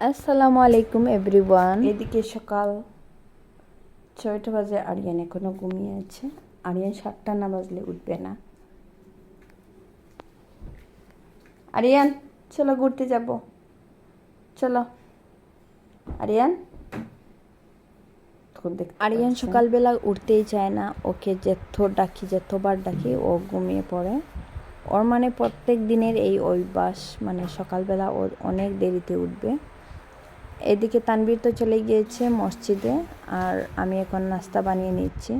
আসসালামু আলাইকুম এভরিওয়ান এদিকে সকাল ছয়টা বাজে আরিয়ান এখনও ঘুমিয়ে আছে। আরিয়ান সাতটা না বাজলে উঠবে না। আরিয়ান চলো ঘুরতে যাব। চলো। আরিয়ান? আরিয়ান সকালবেলা উঠতেই চায় না। ওকে যেত ডাকি যেতবার ডাকি ও ঘুমিয়ে পড়ে। ওর মানে প্রত্যেক দিনের এই অভ্যাস মানে সকালবেলা ওর অনেক দেরিতে উঠবে। এদিকে তানবীর তো চলে গিয়েছে মসজিদে, আর আমি এখন নাস্তা বানিয়ে নিচ্ছি।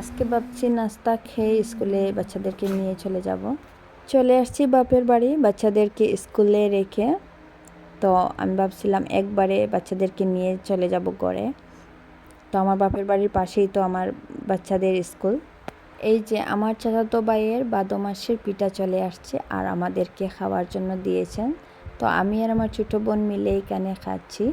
আজকে ভাবছি নাস্তা খেয়ে স্কুলে বাচ্চাদেরকে নিয়ে চলে যাব। চলে আসছি বাপের বাড়ি, বাচ্চাদেরকে স্কুলে রেখে। তো আমি ভাবছিলাম একবারে বাচ্চাদেরকে নিয়ে চলে যাব ঘরে। তো আমার বাপের বাড়ির পাশেই তো আমার বাচ্চাদের স্কুল। এই যে আমার চাচাতো ভাইয়ের বাদো মাসের পিঠা চলে আসছে আর আমাদেরকে খাওয়ার জন্য দিয়েছেন। তো আমি আর আমার ছোটো বোন মিলে এখানে খাচ্ছি।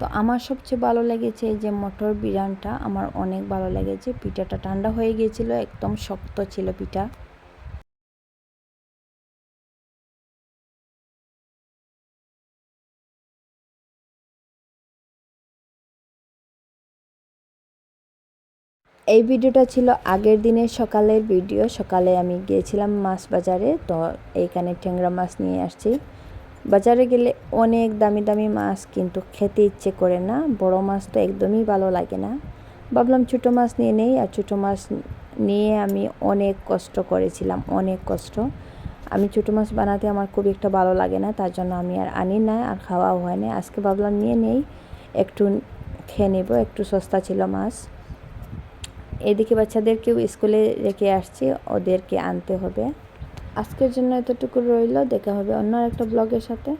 তো আমার সবচেয়ে ভালো লেগেছে এই যে মটর বিরিয়ানটা, আমার অনেক ভালো লেগেছে। পিঠাটা ঠান্ডা হয়ে গিয়েছিল একদম শক্ত ছিল পিঠা। এই ভিডিওটা ছিল আগের দিনের সকালের ভিডিও। সকালে আমি গিয়েছিলাম মাছ বাজারে, তো এইখানে ট্যাংরা মাছ নিয়ে আসছি। বাজারে গেলে অনেক দামি দামি মাছ কিন্তু খেতে ইচ্ছে করে না। বড় মাছ তো একদমই ভালো লাগে না। ভাবলাম ছোটো মাছ নিয়ে নেই আর ছোটো মাছ নিয়ে আমি অনেক কষ্ট করেছিলাম, অনেক কষ্ট। আমি ছোটো মাছ বানাতে আমার খুব একটা ভালো লাগে না, তার জন্য আমি আর আনি না আর খাওয়াও হয় না। আজকে ভাবলাম নিয়ে নেই, একটু খেয়ে নেব, একটু সস্তা ছিল মাছ। এদিকে বাচ্চাদেরকেও স্কুলে রেখে আসছি, ওদেরকে আনতে হবে। আজকের জন্য এতটুকু রইল। দেখা হবে অন্য একটা ব্লগের সাথে।